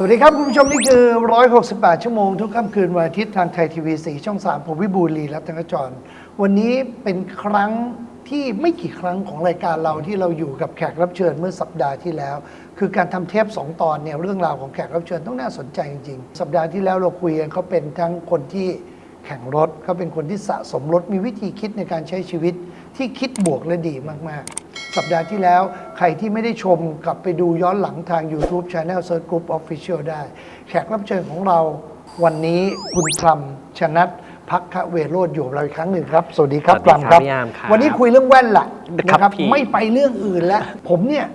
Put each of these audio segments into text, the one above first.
สวัสดีครับ คุณผู้ชม นี่คือ 168 ชั่วโมง ทุกค่ำคืนวันอาทิตย์ทางไทยทีวีสีช่อง 3 ผมวิบูลย์ลีรัตนจร วันนี้เป็นครั้งที่ไม่กี่ครั้งของรายการเราที่เราอยู่กับแขกรับเชิญเมื่อสัปดาห์ที่แล้ว คือการทำเทป 2 ตอนเนี่ยเรื่องราวของแขกรับเชิญต้องน่าสนใจจริงๆ สัปดาห์ที่แล้วเราคุยกันเขาเป็นทั้งคนที่แข่งรถเขาเป็นคนที่สะสมรถมีวิธีคิดในการใช้ชีวิตที่คิดบวกและดีมากๆ สัปดาห์ที่แล้ว ใครที่ไม่ได้ชมกลับไปดูย้อนหลังทาง YouTube Channel Search Group Official ได้ แขกรับเชิญของเราวันนี้คุณพรำชนัทพักขเวโรธอยู่กับเราอีกครั้งหนึ่งครับ สวัสดีครับสวัสดีพรำครับครับพี่ยามครับวันนี้คุยเรื่องแว่นละครับนะครับพี่ ไม่ไปเรื่องอื่นแล้ว ผมเนี่ย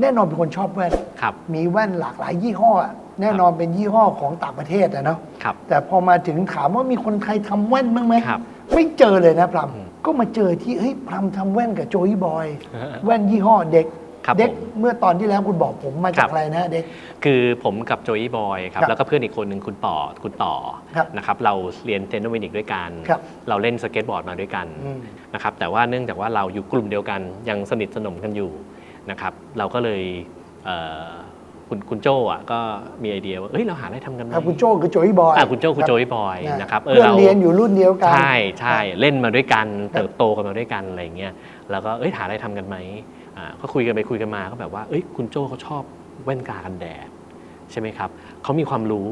แน่นอนเป็นคนชอบแว่น ครับ มีแว่นหลากหลายยี่ห้อ แน่นอนเป็นยี่ห้อของต่างประเทศอะเนาะครับ แต่พอมาถึงถามว่ามีคนไทยทำแว่นบ้างไหมครับไม่เจอเลยนะพรำก็มาเจอที่เฮ้ยพรำทำแว่นกับโจยบอย แว่นยี่ห้อเด็กครับเด็กผมเมื่อตอนที่แล้วคุณบอกผมมาจากครับอะไรนะเด็กคือผมกับโจยบอยครับครับแล้วก็เพื่อนอีกคนหนึ่งคุณต่อคุณต่อครับนะครับเราเรียนเทนนิสวินิกด้วยกันครับเราเล่นสเก็ตบอร์ดมาด้วยกันอืมนะครับแต่ว่าเนื่องจากว่าเราอยู่กลุ่มเดียวกันยังสนิทสนมกันอยู่นะครับเราก็เลยเอ่อ คุณคุณโจอะก็มีไอเดียว่าเอ้ยเราหาอะไรทำกันไหมครับคุณโจ้คือโจยบอยอะคุณโจ้คุณโจยบอยนะนะครับเพื่อนราเรียนอยู่รุ่นเดียวกัน ใช่ใช่เล่นมาด้วยกันครับเติบโตกันมาด้วยกันอะไรอย่างเงี้ยแล้วก็เอ้ยหาอะไรทำกันไหมอ่าก็คุยกันไปคุยกันมาก็แบบว่าเอ้ยคุณโจ้เขาชอบแว่นกากันแดดใช่ไหมครับเขามีความรู้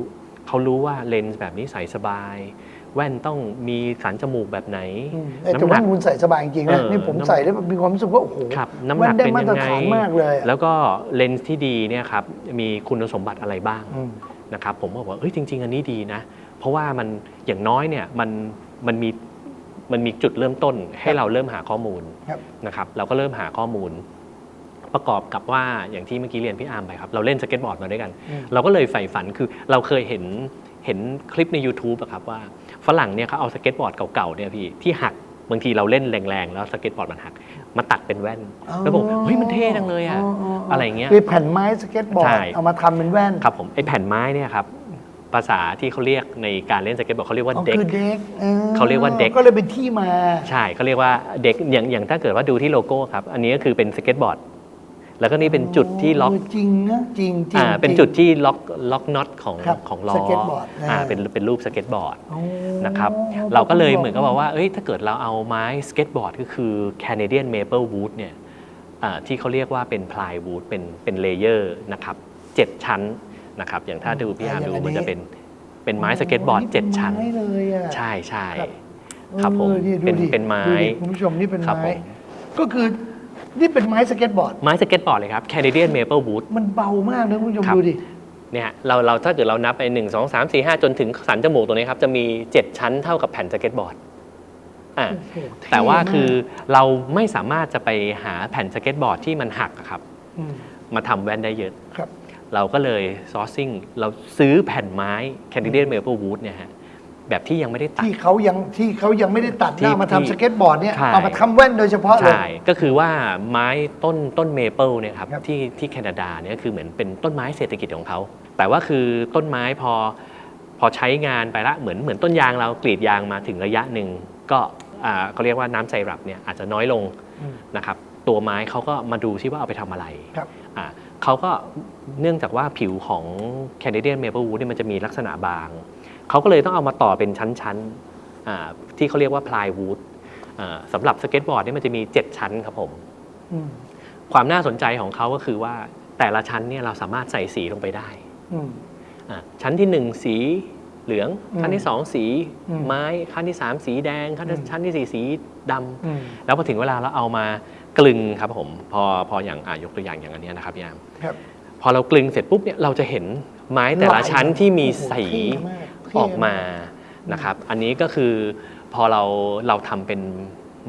เขารู้ว่าเลนส์แบบนี้ใส่สบาย แว่นต้องมีสันจมูกแบบไหนอืมแต่แว่นคุณใส่สบายจริงๆนะเออนี่ผมน้ำ ใส่แล้วมีความรู้สึกว่าโอ้โหครับน้ำหแว่นันกได้เป็นมายัตรงไงฐานมากเลยอะแล้วก็เลนส์ที่ดีเนี่ยครับมีคุณสมบัติอะไรบ้างอืม นะครับผมก็บอกว่าเอ้ยจริง ๆ อันนี้ดีนะ เพราะว่ามันอย่างน้อยเนี่ยมันมันมีมันมีจุดเริ่มต้นให้เราเริ่มหาข้อมูลครับ นะครับ เราก็เริ่มหาข้อมูล ประกอบกับว่าอย่างที่เมื่อกี้เรียนพี่อาร์มไปครับเราเล่นสเก็ตบอร์ดมาด้วยกัน อืม เราก็เลยใฝ่ฝันคือเราเคยเห็นเห็นคลิปใน YouTube อะครับว่า ฝรั่งเนี่ยเขาเอาสเก็ตบอร์ดเก่าๆเนี่ยพี่ที่หักบางทีเราเล่นแรงๆแล้วสเก็ตบอร์ดมันหัก มาตัดเป็นแว่น แล้วบอกเฮ้ยมันเท่จังเลยอะอะไรอย่างเงี้ยคือแผ่นไม้สเก็ตบอร์ใช่ดเอามาทำเป็นแว่นครับผมไอ้แผ่นไม้เนี่ยครับภาษาที่เขาเรียกในการเล่นสเก็ตบอร์ดเขาเรียกว่าอ๋อเด็กคือเด็กออเขาเรียกว่าเด็กก็เลยเป็นที่มา ใช่เขาเรียกว่าเด็กอย่างอย่างถ้าเกิดว่าดูที่โลโก้ครับ อันนี้ก็คือเป็นสเก็ตบอร์ด แล้วก็นี่เป็นจุดที่ล็อกเจริงนะจริงจริงอ่าเป็นจุดที่ล็อกล็อกน็อตของครับของล้อสเก็ตบอร์ดนะอ่าเป็นเป็นรูปสเก็ตบอร์ดโอ้นะครับเราก็เลยเหมือนกับบอกว่าเอ้ยถ้าเกิดเราเอาไม้สเก็ตบอร์ดก็คือ Canadian Maple Wood เนี่ยอ่าที่เขาเรียกว่าเป็นพลายวูดเป็นเป็นเลเยอร์นะครับเจ็ดชั้นนะครับอย่างถ้าดูพี่อาร์มดูมันจะเป็นเป็นไม้สเก็ตบอร์ดเจ็ดชั้นไม้เลยอะใช่ใช่ครับครับผมออนี่ดูเป็นดิเป็นไม้ดูดิคุณผู้ชมนี่เป็นครับไม้ผมก็คือ นี่เป็นไม้สเก็ตบอร์ด ไม้สเก็ตบอร์ดเลยครับ Canadian Maple Wood มันเบามากนะคุณผู้ชมครับ ดูดิ เนี่ยเราเราถ้าเกิดเรานับไป 1 2 3 4 5 จนถึงสันจมูกตรงนี้ครับจะมี 7 ชั้นเท่ากับแผ่นสเก็ตบอร์ดอ่าโอ้โหเท่แต่ว่ามาก คือเราไม่สามารถจะไปหาแผ่นสเก็ตบอร์ดที่มันหักอะครับมมาทำแว่นได้เยอะ ครับ เราก็เลยซอร์ซิ่งเราซื้อแผ่นไม้ Canadian Maple Wood เนี่ยฮะ แบบที่ยังไม่ได้ตัด ที่เขายังที่เขายังไม่ได้ตัดหที่น้ามาที่ทำสเก็ตบอร์ดเนี่ยใช่ เอามาทำแว่นโดยเฉพาะเลย ใช่ก็คือว่าไม้ต้นต้นเมเปิลเนี่ยครับครับ ที่ที่แคนาดาเนี่ยคือเหมือนเป็นต้นไม้เศรษฐกิจของเขา แต่ว่าคือต้นไม้พอพอใช้งานไปละเหมือนเหมือนต้นยางเรากรีดยางมาถึงระยะหนึ่งก็อ่าเขาเรียกว่าน้ำไซรัปเนี่ยอาจจะน้อยลงอืม นะครับตัวไม้เขาก็มาดูซิว่าเอาไปทำอะไรครับ อ่าเขาก็เนื่องจากว่าผิวของ Canadian Maple Wood เนี่ยมันจะมีลักษณะบาง เขาก็เลยต้องเอามาต่อเป็นชั้นๆอ่าที่เขาเรียกว่า plywood อ่าสำหรับสเก็ตบอร์ดเนี่ยมันจะมี 7 ชั้นครับผมอืมความน่าสนใจของเขาก็คือว่าแต่ละชั้นเนี่ยเราสามารถใส่สีลงไปได้อืมอ่าชั้นที่1สีเหลืองอืมชั้นที่2สีอืมไม้ ขั้นที่3สีแดง ขั้นที่อืมชั้นที่4สีดำอืมแล้วพอถึงเวลาเราเอามากลึงครับผม พอพออย่างอ่ายกตัวอย่างอย่างอันเนี้ยนะครับพี่อามครับพอเรากลึงเสร็จปุ๊บเนี่ยเราจะเห็นไม้แต่ละชั้นที่มีสีโอ้โหเท่มากเท่ออกมานะครับ อันนี้ก็คือพอเราเราทำเป็น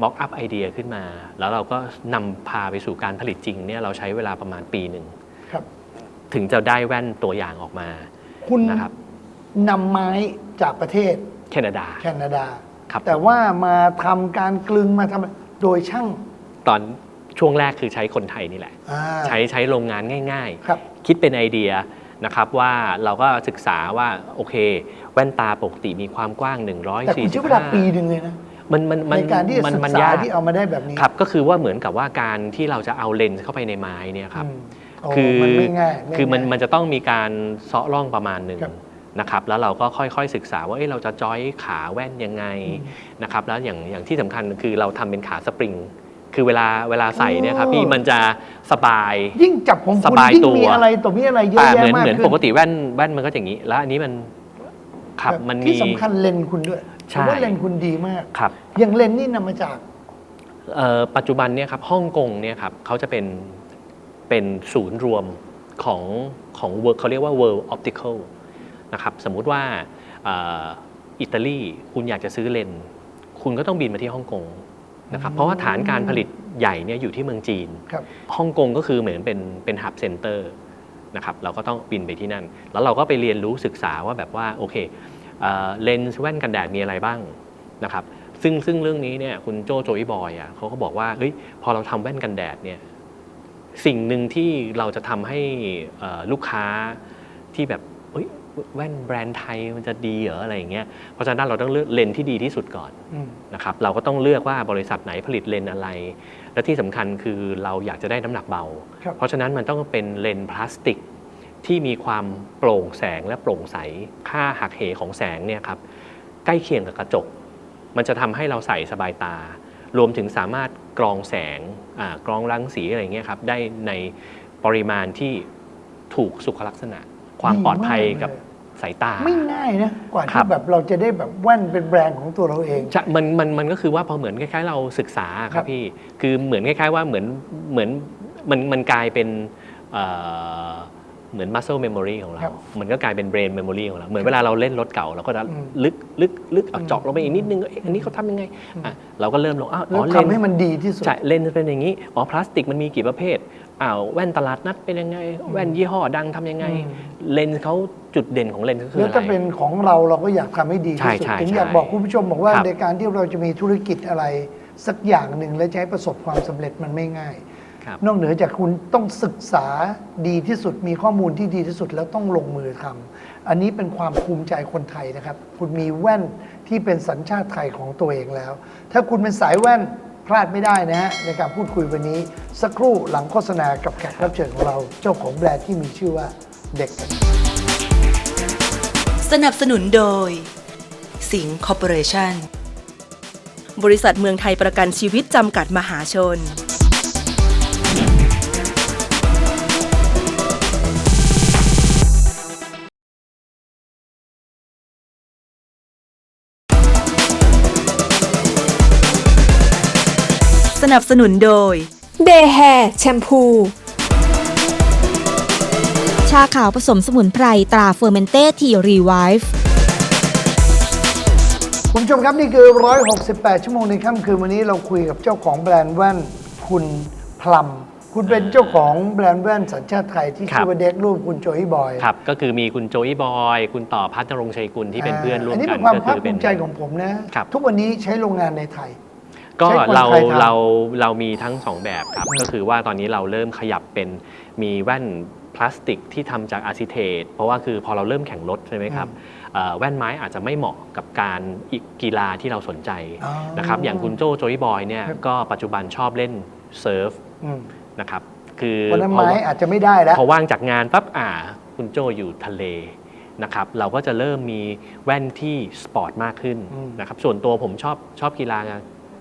ม็อกอัพไอเดียขึ้นมา แล้วเราก็นำพาไปสู่การผลิตจริงเนี่ยเราใช้เวลาประมาณปีหนึ่งครับ ถึงจะได้แว่นตัวอย่างออกมาคุณนะครับนำไม้จากประเทศแคนาดาแคนาดาครับแต่ว่ามาทำการกลึงมาทำโดยช่างตอนช่วงแรกคือใช้คนไทยนี่แหละอ่าใช้ใช้โรงงานง่ายครับๆคิดเป็นไอเดีย นะครับว่าเราก็ศึกษาว่าโอเค แว่นตาปกติมีความกว้างแต่คุณใช้เวลาปีหนึ่งเลยนะ145มันมันมันในการที่จะมันศึกมันษายากที่เอามาได้แบบนี้ครับก็คือว่าเหมือนกับว่าการที่เราจะเอาเลนส์เข้าไปในไม้เนี่ยครับอืมโอ้คือมันไม่ง่ายไคือมันง่ายมันจะต้องมีการเซาะร่องประมาณหนึ่งครับนะครับแล้วเราก็ค่อยๆศึกษาว่าเอ้เราจะจอยขาแว่นยังไงนะครับแล้วอย่างอย่างที่สำคัญคือเราทำเป็นขาสปริง คือเวลาเวลาใส่เนี่ยครับพี่มันจะสบาย ยิ่งจับของสคุณบายยิ่งตัว มีอะไรต่อมีอะไรเยอะอ่าแยะเหมือนมากเหมือนขึ้นปกติแว่นแว่นมันก็อย่างนี้ แล้วอันนี้มันครับแบบมันมี ที่สำคัญเลนส์คุณด้วยใช่ ผมว่าเลนส์คุณดีมากครับ อย่างเลนส์นี่นำมาจาก เอ่อปัจจุบันเนี่ยครับฮ่องกงเนี่ยครับเขาจะเป็นเป็นศูนย์รวมของของ work เขาเรียกว่า world optical นะครับสมมุติว่าเอ่ออิตาลีคุณอยากจะซื้อเลนส์คุณก็ต้องบินมาที่ฮ่องกง นะครับเพราะว่าฐานการผลิตใหญ่เนี่ยอยู่ที่เมืองจีนครับฮ่องกงก็คือเหมือนเป็นเป็นฮับเซ็นเตอร์นะครับเราก็ต้องบินไปที่นั่น แล้วเราก็ไปเรียนรู้ศึกษาว่าแบบว่าโอเคเอ่อเลนส์แว่นกันแดดมีอะไรบ้างนะครับซึ่งซึ่งเรื่องนี้เนี่ยคุณโจโจอีบอยอะเขาก็บอกว่าเฮ้ยพอเราทำแว่นกันแดดเนี่ยสิ่งหนึ่งที่เราจะทำให้เอ่อลูกค้าที่แบบเฮ้ย แว่นแบรนด์ไทยมันจะดีเหรออะไรอย่างเงี้ยเพราะฉะนั้นเราต้องเลือกเลนส์ที่ดีที่สุดก่อนอืมนะครับเราก็ต้องเลือกว่าบริษัทไหนผลิตเลนส์อะไร และที่สำคัญคือเราอยากจะได้น้ำหนักเบาครับเพราะฉะนั้นมันต้องเป็นเลนส์พลาสติกที่มีความโปร่งแสงและโปร่งใส ค่าหักเหของแสงเนี่ยครับใกล้เคียงกับกระจก มันจะทำให้เราใส่สบายตา รวมถึงสามารถกรองแสงอ่ากรองรังสีอะไรเงี้ยครับได้ในปริมาณที่ถูกสุขลักษณะ ความปลอดภัยกับสายตา ไม่ง่ายนะกว่าครัที่บ แบบเราจะได้แบบแว่นเป็นแบรนด์ของตัวเราเองจะมันมันมันก็คือว่าพอเหมือนคล้ายๆ เราศึกษาคครัรับบ พี่ คือเหมือนคล้ายๆว่าเหมือนเหมือนมันมันกลายเป็นเอ่อ เหมือน muscle memory ของเราครับมันก็กลายเป็น brain memory ของเรา เหมือนเวลาเราเล่นรถเก่าเราก็จะอืมลึกลึกลึกเอาอืมเจาะลงไปอีกนิดนึงเอ๊ะอันนี้เขาทำยังไงอะเราก็เริ่มลงอ้าวแล้อ๋วอเลนทำให้มันดีที่สุดใช่เลนส์เป็นอย่างนี้อ๋อพลาสติกมันมีกี่ประเภทอ้าวแว่นตลาดนัดเป็นยังไง แว่นยี่ห้อดังทำยังไงอืมเลนส์เขาจุดเด่นของเลนส์ก็คือแล้วอะไรถ้าเป็นของเราเราก็อยากทำให้ดีใช่ที่สุดใช่ถึงใช่อยากบอกคุณผู้ชมบอกว่าครับในการที่เราจะมีธุรกิจอะไรสักอย่างหนึ่งและจะให้ประสบความสำเร็จมันไม่ง่าย ครับ นอกเหนือจากคุณต้องศึกษาดีที่สุดมีข้อมูลที่ดีที่สุดแล้วต้องลงมือทำอันนี้เป็นความภูมิใจคนไทยนะครับ คุณมีแว่นที่เป็นสัญชาติไทยของตัวเองแล้ว ถ้าคุณเป็นสายแว่นพลาดไม่ได้นะฮะในการพูดคุยวันนี้ สักครู่หลังโฆษณากับแขกรับเชิญของเรา เจ้าของแบรนด์ที่มีชื่อว่าเด็ก สนับสนุนโดย สิงห์คอร์ปอเรชั่นบริษัทเมืองไทยประกันชีวิตจำกัดมหาชน สนับสนุนโดย เดย์แฮร์แชมพู ชาขาวผสมสมุนไพรตราเฟอร์เมนเต้ทีรีไวฟ์ คุณผู้ชมครับ นี่คือ 168 ชั่วโมงในค่ำคืนวันนี้เราคุยกับเจ้าของแบรนด์แว่น คุณพลัม คุณเป็นเจ้าของแบรนด์แว่นสัญชาติไทยที่ครับชื่อว่าเด็กรูปคุณโจอี้บอยครับ ก็คือมีคุณโจอี้บอย คุณต่อพัฒนรงค์ชัยกุลที่เป็นเพื่อนร่วมอันนี้กัเป็นนความก็ภาคคือภูมิใจของผมนะครับทุกวันนี้ใช้โรงงานในไทยก็ใช้คนเราไทยทำเราเรามีทั้งสองแบบครับอืมก็คือว่าตอนนี้เราเริ่มขยับเป็นมีแว่นพลาสติกที่ทำจากอะซิเทตเพราะว่าคือพอเราเริ่มแข่งรถใช่ไหมครับเอ่อแว่นไม้อาจจะไม่เหมาะกับการอีกกีฬาที่เราสนใจอ๋อนะครับอย่างคุณโจโจยบอยเนี่ยครับก็ปัจจุบันชอบเล่นเซิร์ฟอืม นะครับคือเพราะฉะนั้นพอไม้อาจจะไม่ได้แล้วพอว่างจากงานปั๊บอ่าคุณโจอยู่ทะเลนะครับเราก็จะเริ่มมีแว่นที่สปอร์ตมากขึ้นอืมนะครับส่วนตัวผมชอบชอบกีฬา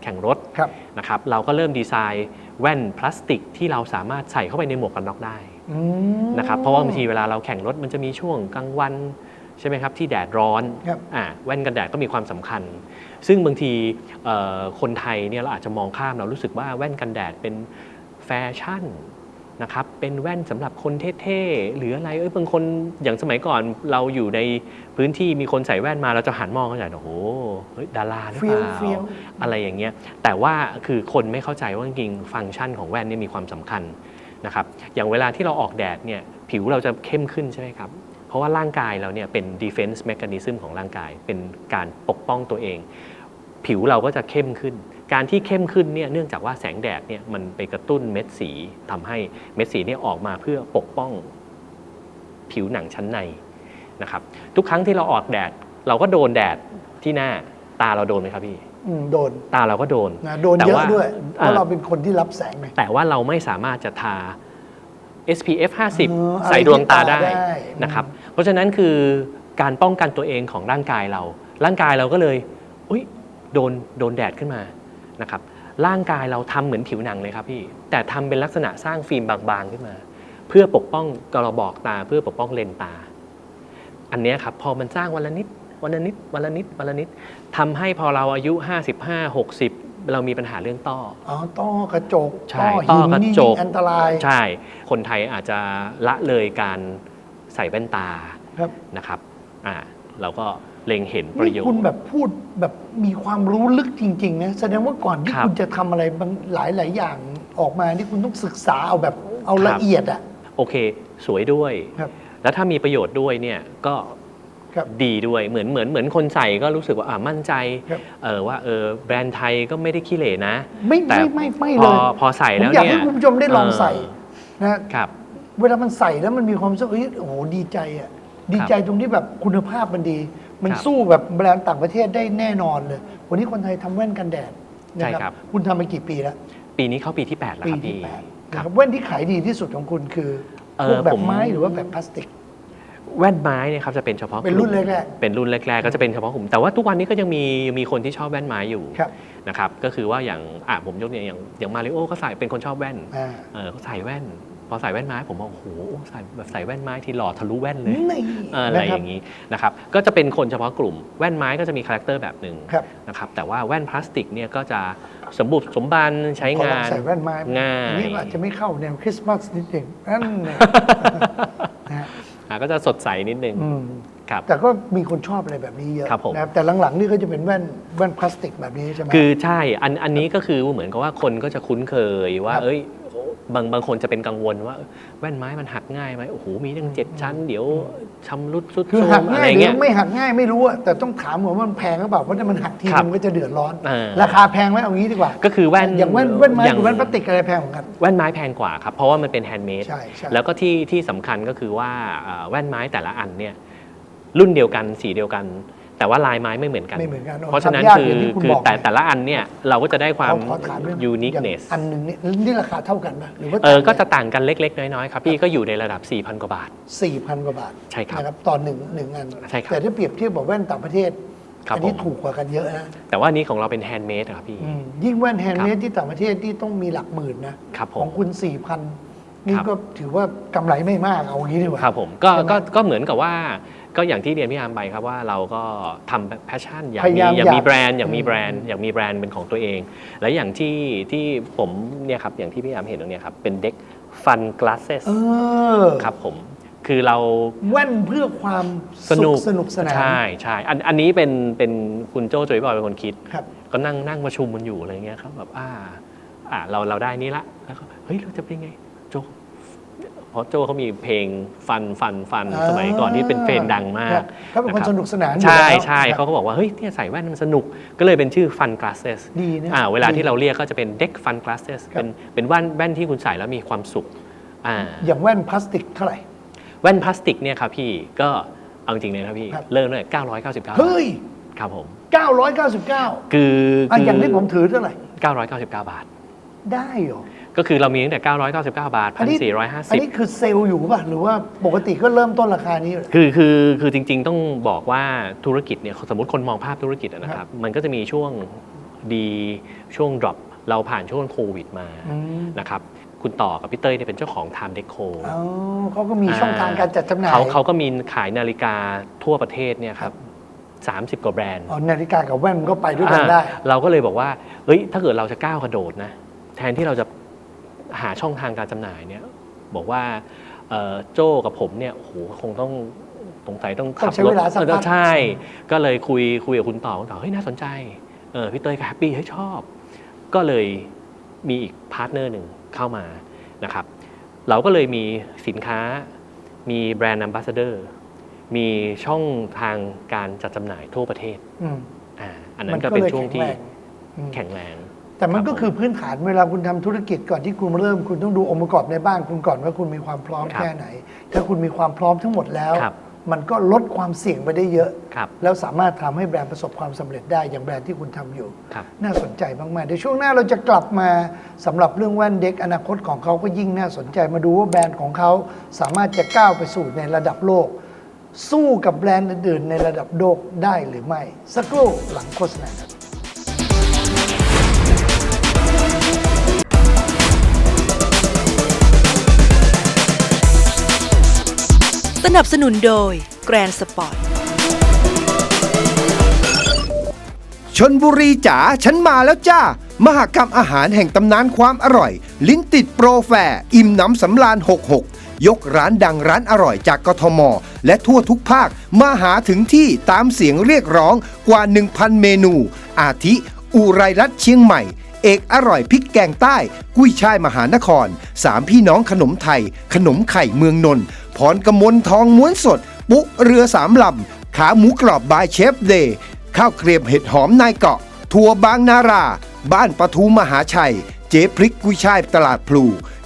แข่งรถครับนะครับเราก็เริ่มดีไซน์แว่นพลาสติกที่เราสามารถใส่เข้าไปในหมวกกันน็อกได้อืมนะครับเพราะว่าบางทีเวลาเราแข่งรถมันจะมีช่วงกลางวันใช่ไหมครับที่แดดร้อนครับอ่าแว่นกันแดดก็มีความสำคัญ ซึ่งบางทีเอ่อคนไทยเนี่ยเราอาจจะมองข้ามเรารู้สึกว่าแว่นกันแดดเป็น แฟชั่นนะครับเป็นแว่นสำหรับคนเท่ๆหรืออะไรเอ้ยบางคนอย่างสมัยก่อนเราอยู่ในพื้นที่มีคนใส่แว่นมาเราจะหันมองเขาใหญ่โอ้โหเฮ้ยดาราหรือเปล่าเฟี้ยวอะไรอย่างเงี้ยแต่ว่าคือคนไม่เข้าใจว่าจริงๆฟังก์ชันของแว่นเนี่ยมีความสำคัญนะครับอย่างเวลาที่เราออกแดดเนี่ยผิวเราจะเข้มขึ้นใช่ไหมครับเพราะว่าร่างกายเราเนี่ยเป็น defense mechanism ของร่างกาย เป็นการปกป้องตัวเอง ผิวเราก็จะเข้มขึ้น การที่เข้มขึ้นเนี่ยเนื่องจากว่าแสงแดดเนี่ยมันไปกระตุ้นเม็ดสีทำให้เม็ดสีเนี่ยออกมาเพื่อปกป้องผิวหนังชั้นในนะครับ ทุกครั้งที่เราออกแดด เราก็โดนแดดที่หน้าตาเราโดนไหมครับพี่อืมโดนตาเราก็โดนนะโดนแต่เยอะด้วยเพอ่ราะเราเป็นคนที่รับแสงไงแต่ว่าเราไม่สามารถจะทา SPF อ๋อ50อะไรใส่ดวงตาได้ที่ตาได้นะครับ เพราะฉะนั้นคือการป้องกันตัวเองของร่างกายเรา ร่างกายเราก็เลยอุ้ยโดนโดนแดดขึ้นมา นะครับร่างกายเราทำเหมือนผิวหนังเลยครับพี่แต่ทำเป็นลักษณะสร้างฟิล์มบางๆขึ้นมา เพื่อปกป้องกระบอกตาเพื่อปกป้องเลนตา อันเนี้ยครับพอมันสร้างวันละนิดวันละนิดวันละนิดวันละนิดทำให้พอเราอายุ 55 60 เรามีปัญหาเรื่องต้ออ๋อต้อกระจกใช่ต้อหินต้อกระนี่จกอันตรายใช่ คนไทยอาจจะละเลยการใส่แว่นตาครับนะครับอ่าเราก็ เล็งเห็นประนี่โยชคุณน์แบบพูดแบบมีความรู้ลึกจริงๆนะแสดงว่าก่อนที่ครับ คุณจะทำอะไรบางหลายหลายๆอย่างออกมานี่คุณต้องศึกษาเอาแบบเอาครับละเอียดอะโอเค สวยด้วย ครับแล้วถ้ามีประโยชน์ด้วยเนี่ยก็ครับ ดีด้วยเหมือนเหมือนเหมือนคนใส่ก็รู้สึกว่าอ่ามั่นใจครับ เออว่าเออแบรนด์ไทยก็ไม่ได้ขี้เหร่นะ ไม่แต่ ไม่ไม่ไม่พเลอยพอใส่ผแล้มวอยากเนี่ยให้คุณผู้ชมได้ลองใส่เนะครับ เวลามันใส่แล้วมันมีความรู้สึกเฮ้ยโอ้โหดีใจอะดีใจตรงที่แบบคุณภาพมันดี มันครับสู้แบบแบรนด์ต่างประเทศได้แน่นอนเลย วันนี้คนไทยทำแว่นกันแดดนะใช่ครับคุณทำมากี่ปีแล้ว ปีนี้เข้าปีที่ 8 แล้วปีครับที่พี่แปดคนะรับครับแว่นที่ขายดีที่สุดของคุณคือเอ่พอวกแบผบมไม้หรือว่าแบบพลาสติก แว่นไม้เนี่ยครับจะเป็นเฉพาะเป็นรุ่นกลุ่มแรกเป็นรุ่นแรกๆก็จะเป็นเฉพาะกลุ่มแต่ว่าทุกวันนี้ก็ยังมีมีคนที่ชอบแว่นไม้อยู่ครับ นะครับก็คือว่าอย่างอะผมยกเนี่ยอย่างอย่างมาริโอก็ใส่เป็นคนชอบแว่นอ่า เออเขาใส่แว่น พอใส่แว่นไม้ผมบอกโอ้โหใส่แบบใส่แว่นไม้ที่หล่อทะลุแว่นเลยนี่เอออะไรนะคอรับย่างนี้นะครับก็จะเป็นคนเฉพาะกลุ่มแว่นไม้ก็จะมีคาแรคเตอร์แบบหนึ่งครับนะครับแต่ว่าแว่นพลาสติกเนี่ยก็จะสมบุกสมบันใช้ขอลงานใส่แว่นไม้ง่าอันยนี้อาจจะไม่เข้าแนวคริสต์มาสนิดหนึ่งนั่นเนี่ยนะฮะอะก็จะสดใสนิดนึงอืมครับแต่ก็มีคนชอบอะไรแบบนี้เยอะครับผมนะครับแต่หลังๆนี่ก็จะเป็นแว่นแว่นพลาสติกแบบนี้ใช่ไหมคือใช่อันอันนี้ก็คือเหมือนกับว่าคนก็จะคุ้นเคยว่าครับเอ้ย บางบางคนจะเป็นกังวลว่าแว่นไม้มันหักง่ายไหมโอ้โหมีตั้งเจ็ดชั้น เดี๋ยวชำรุดสุดคือโทรหักมอะไรง่ายหรือเงี้ยไม่หักง่ายไม่รู้อะแต่ต้องถามก่อนว่ามันแพงหรือเปล่าเพราะถ้ามันหักทีครับมันก็จะเดือดร้อน เออ ราคาแพงไหมเอางี้ดีกว่าก็คือแว่นอย่างแว่นแว่นไม้อย่ากับแว่นพลาสติกอะไรแพงกว่ากัน แว่นไม้แพงกว่าครับ เพราะว่ามันเป็นแฮนด์เมดใช่ใช่ แล้วก็ที่ที่สำคัญก็คือว่าเอ่อแว่นไม้แต่ละอันเนี่ยรุ่นเดียวกันสีเดียวกัน แต่ว่าลายไม้ไม่เหมือนกัน ไม่เหมือนกันเพราะฉะนั้นทำยากคืออย่างที่คุณคือบอก แต่แต่ละอันเนี่ยเราก็จะได้ความ ขอขอถามเรื่อง uniqueness อย่างอันหนึ่งนี่นี่ราคาเท่ากันไหมหรือว่าเออก็จะต่างกันเล็ก ๆ น้อย ๆ ครับพี่ก็อยู่ในระดับ 4,000 กว่าบาท สี่พันกว่าบาทใช่ครับนะครับต่อหนึ่งหนึ่งอัน ใช่ครับแต่ถ้าเปรียบเทียบกับแว่นต่างประเทศ ครับอันี้ผม ถูกกว่ากันเยอะนะแต่ว่าอันนี้ของเราเป็นแฮนด์เมดครับพี่อืมยิ่งแว่นแฮนด์เมดครับที่ต่างประเทศที่ต้องมีหลักหมื่นนะครับผขอมงคุณสี่พันนี่ครับก็ถือว่ากำไรไม่มากเอาอย่างนี้ดีกว่า ครับผมก็ใช่ไหมก็ก็เหมือนกับว่า ก็อย่างที่เรียนพี่อาร์มไปครับว่าเราก็ทำแพชชั่นอยากพมียายามอยากมีอยากแบรนด์อยากมีอืมแบรนด์อยากมีแบรนด์เป็นของตัวเอง และอย่างที่ที่ผมเนี่ยครับอย่างที่พี่อาร์มเห็นตรงเนี้ยครับเป็นเด็กฟันกลาสเซสเออครับผมคือเรา แว่นเพื่อความสนุกสนุกสนาน ใช่ใช่อันอันนี้เป็นเป็นคุณโจโจยบอยเป็นคนคิด ครับ ก็นั่งนั่งประชุมมันอยู่อะไรเงี้ยครับแบบอ่าอ่าเราเราได้นี้ละแล้วก็เฮ้ยเราจะเป็นไงโจ เพราะโจเขามีเพลงฟันฟันฟันอ่าสมัยก่อนที่เป็นเพลงดังมากเขาเป็นคนนะรับสนุกสนานอยู่ใช่แล้วใช่ครับเขาก็บอกว่า เฮ้ยเนี่ยใส่แว่นมันสนุกก็เลยเป็นชื่อฟันกลาสเซสดีนะอ่าเวลาดีที่เราเรียกก็จะเป็นเด็กฟันกลาสเซสครับ เป็นเป็นแว่นแว่นที่คุณใส่แล้วมีความสุขอ่า อย่างแว่นพลาสติกเท่าไหร่ แว่นพลาสติกเนี่ยครับพี่ก็เอาจริงเลยครับพี่ ครับ เริ่มเลย999บาทเฮ้ย ครับผม999คืออะคือย่างที่ผมถือเท่าไหร่ 999 บาท ได้เหรอ ก็คือเรามีตั้งแต่ 999 บาท อันนี้ อันนี้1,450คือเซลล์อยู่ป่ะ หรือว่าปกติก็เริ่มต้นราคานี้อยู่แล้วคือคือคือจริง ๆ ต้องบอกว่าธุรกิจเนี่ยสมมติคนมองภาพธุรกิจอะนะครับ มันก็จะมีช่วงดีช่วง drop เราผ่านช่วงโควิดมาอืม นะครับคุณต่อกับพี่เต้ยเนี่ยเป็นเจ้าของ Time Deco อ๋อเขาก็มีช่องทางการจัดจำหน่ายเขาเขาก็มีขายนาฬิกาทั่วประเทศเนี่ยครับ30 กว่าแบรนด์อ๋อนาฬิกากับแว่นมันก็ไปด้วยกันได้ อ่าเราก็เลยบอกว่าเฮ้ยถ้าเกิดเราจะก้าวกระโดดนะแทนที่เราจะ หาช่องทางการจำหน่ายเนี่ยบอกว่าเอ่อโจ้กับผมเนี่ยโอ้โหคงต้องสงสัยต้องขับต้องใช้รถเวลาสักพักออใช่ ก็เลยคุยคุยกับคุณต่อคุณต่อเฮ้ยน่าสนใจเออพี่เต้ยก็แฮปปี้เฮ้ยชอบ ก็เลยมีอีกพาร์ทเนอร์หนึ่งเข้ามานะครับ เราก็เลยมีสินค้ามีแบรนด์ a m b บ s สเดอร์มีช่องทางการจัดจำหน่ายทั่วประเทศอืมอ่าอันนั้นก็เป็นช่วงที่แข็งแรงอืม แข็งแรงแต่มันรับก็คือพื้นฐานเวลาคุณทำธุรกิจก่อนที่คุณเริ่ม คุณต้องดูองค์ประกอบในบ้านคุณก่อนว่าคุณมีความพร้อมครับแค่ไหน ถ้าคุณมีความพร้อมทั้งหมดแล้วครับมันก็ลดความเสี่ยงไปได้เยอะครับแล้วสามารถทำให้แบรนด์ประสบความสำเร็จได้อย่างแบรนด์ที่คุณทำอยู่ครับน่าสนใจมากๆเดี๋ยวช่วงหน้าเราจะกลับมาสำหรับเรื่องแว่นเด็กอนาคตของเขาก็ยิ่งน่าสนใจมาดูว่าแบรนด์ของเขาสามารถจะก้าวไปสู่ในระดับโลก สู้กับแบรนด์อื่นๆในระดับโลกได้หรือไม่สักครู่หลังโฆษณาครับ สนับสนุนโดย Grand Sport ชนบุรีจ๋าฉันมาแล้วจ้า มหกรรมอาหารแห่งตำนานความอร่อย ลิ้นติดโปรแฟร์อิ่มหน้ำสำราญ 66 ยกร้านดังร้านอร่อยจากกทม และทั่วทุกภาค มาหาถึงที่ตามเสียงเรียกร้องกว่า 1,000 เมนู อาทิอุไรรัตเชียงใหม่ เอกอร่อยพริกแกงใต้ กุ้ยช่ายมหานคร สามพี่น้องขนมไทย ขนมไข่เมืองนนท์ พรกมลทองม้วนสด ปุ๊เรือสามลำ ขาหมูกรอบบายเชฟเดย์ข้าวเกรียบเห็ดหอมนายเกาะ ทัวบางนารา บ้านปทุมมหาชัย เจ๊พริกกุยช่ายตลาดพลู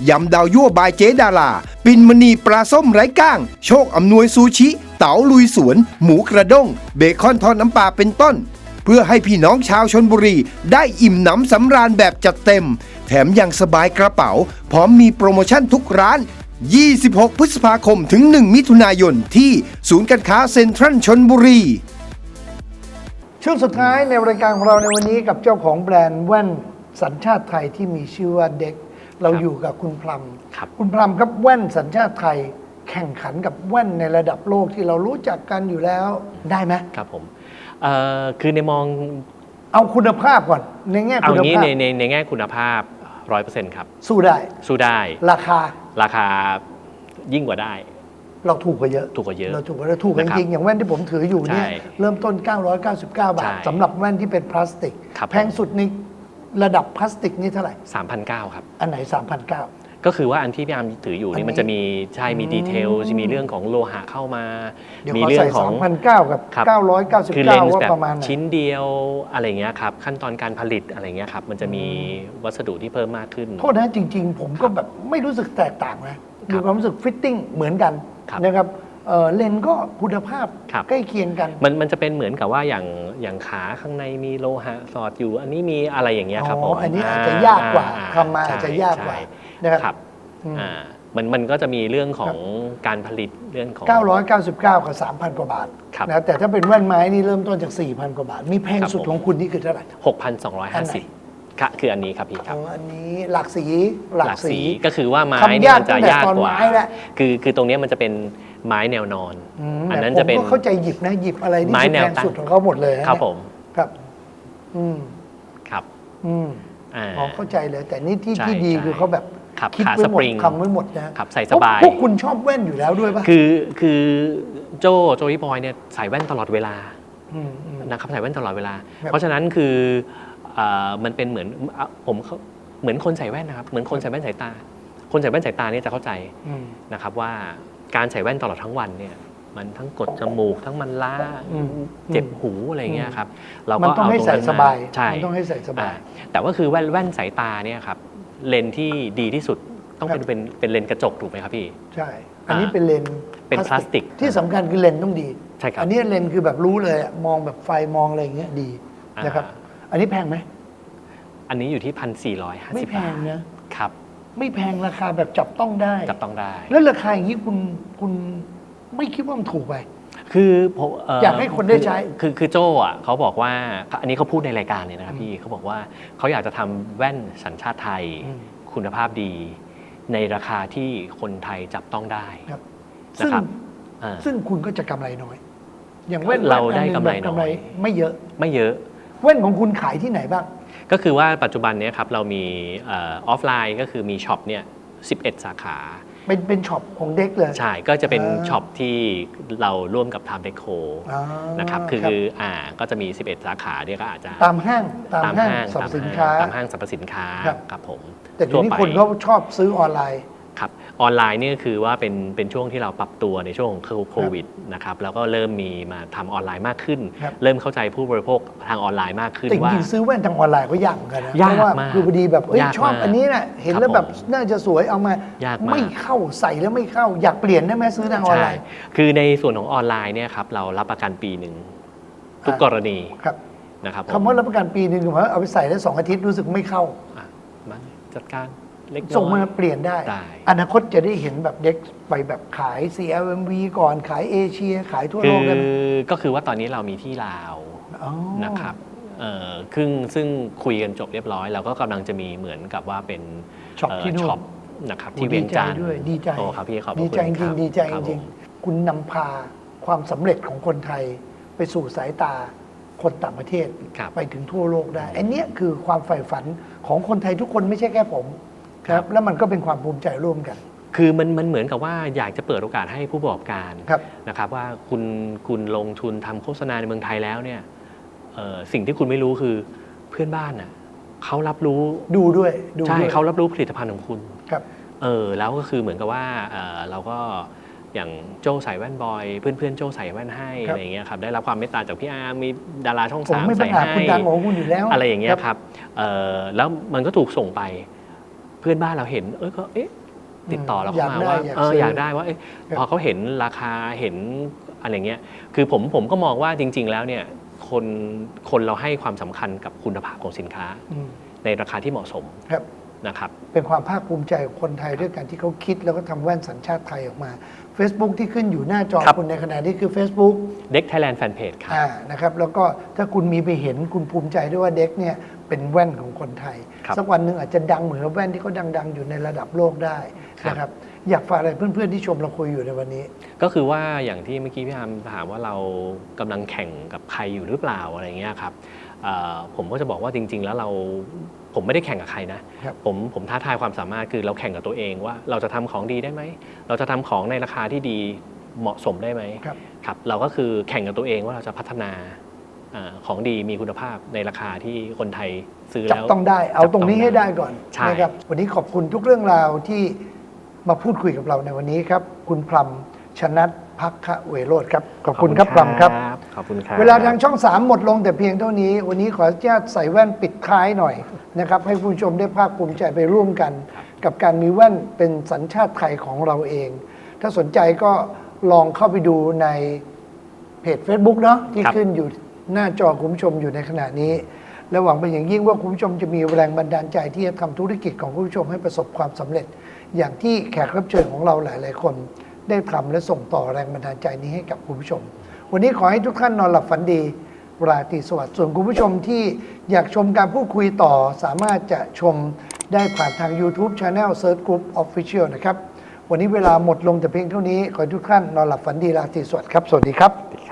ยำดาวยั่วบายเจ๊ดารา ปินมณีปลาส้มไร้ก้าง โชคอำนวยซูชิ เต๋าลุยสวน หมูกระด้ง เบคอนทอดน้ำปลาเป็นต้นเพื่อให้พี่น้องชาวชนบุรีได้อิ่มหนำสำราญแบบจัดเต็ม แถมยังสบายกระเป๋า พร้อมมีโปรโมชั่นทุกร้าน 26 พฤษภาคมถึง 1 มิถุนายนที่ศูนย์การค้าเซ็นทรัลชนบุรี ช่วงสุดท้ายในรายการของเราในวันนี้กับเจ้าของแบรนด์แว่นสัญชาติไทยที่มีชื่อว่าเด็ก เราครับอยู่กับคุณพลัมครับ คุณพลัมครับแว่นสัญชาติไทย แข่งขันกับแว่นในระดับโลกที่เรารู้จักกันอยู่แล้วได้ไหมครับผมเอ่อคือในมองเอาคุณภาพก่อนในแง่เอาคุณงี้ภาพในในในแง่คุณภาพร้อยเปอร์เซ็นต์ครับสู้ได้ สู้ได้ ราคา ราคายิ่งกว่าได้ เราถูกกว่าเยอะ ถูกกว่าเยอะ เราถูกกว่าเยอะถูกกันนะครับจริงๆอย่างแว่นที่ผมถืออยู่เนี่ยใช่เริ่มต้น 999 บาทใช่สำหรับแว่นที่เป็นพลาสติก ครับ แพงสุดในระดับพลาสติกนี่เท่าไหร่ 3,900ครับ อันไหน 3,900 ก็คือว่าอันที่พี่อาร์มถืออยู่อันนี้ นี่มันจะมีใช่มีดีเทลอืมจะมีเรื่องของโลหะเข้ามา เดี๋ยวมีขอเรื่ใส่ของ3,900กับ ครับ999คือเลนส์ว่าแบบประมาณไหน ชิ้นเดียวอะไรเงี้ยครับ ขั้นตอนการผลิตอะไรเงี้ยครับ มันจะมีวัสดุที่เพิ่มมากขึ้น โทษนะจริง ๆ ผมก็แบบไม่รู้สึกแตกต่างนะครัมีบความรู้สึกฟิตติ้งเหมือนกันครับนะครับเอ่อเลนส์ก็คุณภาพครับ ใกล้เคียงกัน มันมันจะเป็นเหมือนกับว่าอย่างอย่างขาข้างในมีโลหะสอดอยู่ อันนี้มีอะไรอย่างเงี้ยครับอ๋ผอมอันนี้อาจจะยากกว่าทำมาอาจจะยากกว่า ใช่ นะครับครับอืม อ่ามันมันก็จะมีเรื่องของการผลิตเรื่องของ 999 กับ 3,000 กว่าบาทครับนะแต่ถ้าเป็นแว่นไม้นี่เริ่มต้นจาก 4,000 กว่าบาท มีแพงครับสุดผม ของคุณนี่คือเท่าไหร่ อันไหน 6,250ค่ะคืออันนี้ครับพี่ครับอ๋ออันนี้หลากสีหลากสี ก็คือว่าไม้ทำเนี่ยยากมันจะตั้งแต่ยากตอนกว่า ไม้แล้ว คือคือตรงเนี้ยมันจะเป็นไม้แนวนอน มอันนั้นแต่จะเป็น ผมก็เข้าใจหยิบนะ หยิบอะไรนี่ไม้คือแนวแพงตั้ง สุดของเขาหมดเลยนะครับผมครับ อืม ครับอืม อ่า อ๋อเข้าใจเลย แต่นี่ที่ใช่ที่ดีใช่ คือเขาแบบ ครับคิดขาไว้หมสปดริงทำไว้หมดนะครับใส่สบาย พวกคุณชอบแว่นอยู่แล้วด้วยป่ะคือคือโจโจยี่บอยเนี่ยใส่แว่นตลอดเวลา มอืม นะครับใส่แว่นตลอดเวลา ครับ เพราะฉะนั้นคือเอ่อมันเป็นเหมือนอะผมเขาเหมือนคนใส่แว่นนะครับ เหมือนคนใส่แว่นสายตา คนใส่แว่นสายตาเนี่ยจะเข้าใจอืม นะครับว่าการใส่แว่นตลอดทั้งวันเนี่ยมันทั้งกดจมูกทั้งมันล้าอืมเจ็บหูอะไรเงี้ยครับเรามันก็ต้องเอาให้ตรงใส่นั้นสบาย ใช่ มันต้องให้ใส่สบาย อ่แต่ว่าคือแว่นแว่นสายตาเนี่ยครับ เลนส์ที่ดีที่สุดต้องเป็นครับเป็นเป็นเลนส์กระจกถูกไหมครับพี่ ใช่ อันนี้เป็นเลนส์เป็นพลาสติกที่สำคัญคือเลนส์ต้องดี ใช่ครับ อันนี้เลนส์คือแบบรู้เลยอะมองแบบไฟมองอะไรอย่างเงี้ยดีอ่านนะครับ อันนี้แพงไหม อันนี้อยู่ที่พันสี่ร้อยห้าไม่สิบแพบางทนะครับ ไม่แพงราคาแบบจับต้องได้ จับต้องได้ แล้วราคาอย่างนี้คุณคุณไม่คิดว่ามันถูกไป คือผมเอยากให้คนได้ใช้คือคือคือโจอะเขาบอกว่าอันนี้เขาพูดในรายการเลยนะครับพี่เขาบอกว่าเขาอยากจะทำแว่นสัญชาติไทยอืม คุณภาพดี ในราคาที่คนไทยจับต้องได้ครับ นะซึ่งครับอ่า ซึ่งคุณก็จะกำไรน้อย อย่างแว่นเราได้แว่นกำไรแบบน้อยไม่เยอะ ไม่เยอะ แว่นของคุณขายที่ไหนบ้าง ก็คือว่าปัจจุบันเนี้ยครับเรามีเออฟไลน์ก็คือมีช็อปเนี่ย11 สาขา เป็นเป็นช็อปของเด็กเลย ใช่ ก็จะเป็นอ่าช็อปที่เราร่วมกับ Time Deco อ่านะครับ คือครับอ่าก็จะมี 11 สาขาเนี่ยก็อาจจะตามห้างตามห้างสรรพสินค้า ตามห้างสรรพสินค้าครับ ครับผมแต่เดี๋ยวนี้คนเขาชอบซื้อออนไลน์ครับ ออนไลน์เนี่ยคือว่าเป็นเป็นช่วงที่เราปรับตัวในช่วงของโควิดนะครับแล้วก็เริ่มมีมาทำออนไลน์มากขึ้นครับเริ่มเข้าใจผู้บริโภคทางออนไลน์มากขึ้นแต่จว่าริงๆซื้อแว่นทางออนไลน์ก็ยากเหมือนกันนะยากเพราะว่ามากคือพอดีแบบเอ้ยยากชอบมากอันนี้น่ะเห็นครับแล้วแบบผมน่าจะสวยเอามายากมากไม่เข้าใส่แล้วไม่เข้าอยากเปลี่ยนได้ไหมซื้อทางออนไลน์ใช่คือในส่วนของออนไลน์เนี่ยครับเรารับประกันปีหนึ่งทุกอะกรณีครับนะครับผมคำว่ารับประกันปีหนึ่งคือว่าเอาไปใส่ได้สองอาทิตย์รู้สึกไม่เข้าอะมาจัดการ เล็กน้อย ส่งมาเปลี่ยนได้ ได้ อนาคตจะได้เห็นแบบเด็กไปแบบขาย CLMV ก่อนขายเอเชีย ขายทั่วคืโลอกได้ไหมก็คือว่าตอนนี้เรามีที่ลาวอ๋อ นะครับเอ่อซึ่งซึ่งคุยกันจบเรียบร้อย เราก็กำลังจะมีเหมือนกับว่าเป็นช็อปที่นู่นช็อปนะครับโอ้ที่เวียงจันทร์ดีใจด้วยดีใจโอ้ครับพี่ขอบพระดีคุณใจจคริบงๆดีใจคจบริงผมๆคุณนำพาความสำเร็จของคนไทย ไปสู่สายตาคนต่างประเทศ ครับ ไปถึงทั่วโลกได้ อันเนี้ยคือความใฝ่ฝันของคนไทยทุกคนไม่ใช่แค่ผม คครัรับบแล้วมันก็เป็นความภูมิใจร่วมกัน คือมันมันเหมือนกับว่าอยากจะเปิดโอกาสให้ผู้ประกอบการครับ นะครับว่าคุณคุณลงทุนทำโฆษณาในเมืองไทยแล้วเนี่ยเอ่อสิ่งที่คุณไม่รู้คือเพื่อนบ้านน่ะเขารับรู้ดูด้วยดูใช่ด้วยเขารับรู้ผลิตภัณฑ์ของคุณ ครับ เออแล้วก็คือเหมือนกับว่าเอ่อเราก็อย่างโจใส่แว่นบอย เพื่อนๆโจใส่แว่นให้ครับ อะไรอย่างเงี้ยครับได้รับความเมตตาจากพี่อาร์มมีดาราช่องผมสามไม่ปัใส่ญหาให้คุณดังของคุณอยู่แล้วอะไรอย่างเงี้ยครับเอ่อแล้วมันก็ถูกส่งไป เพื่อนบ้านเราเห็น เออก็เอ๊ะติดต่อเราเข้ามาว่าเอออยากได้ว่าเอ๊ะพอเขาเห็นราคาเห็นอะไรเงี้ยคือผมผมก็มองว่าจริง ๆ แล้วเนี่ยคนคนเราให้ความสำคัญกับคุณภาพของสินค้าอืมในราคาที่เหมาะสมครับนะครับเป็นความภาคภูมิใจของคนไทยด้วยกันที่เขาคิดแล้วก็ทำแว่นสัญชาติไทยออกมา Facebook ที่ขึ้นอยู่หน้าจอครับคุณในขณะนี้คือ Facebook เด็กไทยแลนด์แฟนเพจครับอ่านะครับแล้วก็ถ้าคุณมีไปเห็นคุณภูมิใจด้วยว่าเด็กเนี่ย เป็นแว่นของคนไทย ครับสักวันหนึ่งอาจจะดังเหมือนกับแว่นที่เขาดัง ๆ อยู่ในระดับโลกได้ครับ นะครับ อยากฝากอะไรเพื่อนๆที่ชมเราคุยอยู่ในวันนี้ ก็คือว่าอย่างที่เมื่อกี้พี่อามถามว่าเรากำลังแข่งกับใครอยู่หรือเปล่าอะไรเงี้ยครับเอ่อผมก็จะบอกว่าจริง ๆ แล้วเราผมไม่ได้แข่งกับใครนะครับ ผมผมท้าทายความสามารถคือเราแข่งกับตัวเองว่าเราจะทำของดีได้ไหม เราจะทำของในราคาที่ดีเหมาะสมได้ไหม ครับ ครับเราก็คือแข่งกับตัวเองว่าเราจะพัฒนาเออ ของดีมีคุณภาพในราคาที่คนไทยซื้อจับแล้ว ต้องได้ เอาตรงนี้จับให้ได้ก่อนใช่ นะครับ วันนี้ขอบคุณทุกเรื่องราวที่มาพูดคุยกับเราในวันนี้ครับ คุณพลัมชนัทพักคะเวโรธครับ ขอบคุณครับพลัมครับ ขอบคุณครับ เวลาทางช่อง 3 หมดลงแต่เพียงเท่านี้ วันนี้ขออนุญาตใส่แว่นปิดท้ายหน่อยนะครับ ให้ผู้ชมได้ภาคภูมิใจไปร่วมกัน กับการมีแว่นเป็นสัญชาติไทยของเราเอง ถ้าสนใจก็ลองเข้าไปดูในเพจ Facebook เนาะที่ครับ ขึ้นอยู่ หน้าจอคุณผู้ชมอยู่ในขณะนี้ และหวังเป็นอย่างยิ่งว่าคุณผู้ชมจะมีแรงบันดาลใจที่จะทำธุรกิจของคุณผู้ชมให้ประสบความสำเร็จ อย่างที่แขกรับเชิญของเราหลาย ๆ คน ได้ทำและส่งต่อแรงบันดาลใจนี้ให้กับคุณผู้ชม วันนี้ขอให้ทุกท่านนอนหลับฝันดีราตรีสวัสดิ์ส่วนคุณผู้ชมที่อยากชมการพูดคุยต่อ สามารถจะชมได้ผ่านทาง YouTube Channel Search Group Official นะครับ วันนี้เวลาหมดลงแต่เพียงเท่านี้ ขอให้ทุกท่านนอนหลับฝันดีราตรีสวัสดิ์ครับ สวัสดีครับ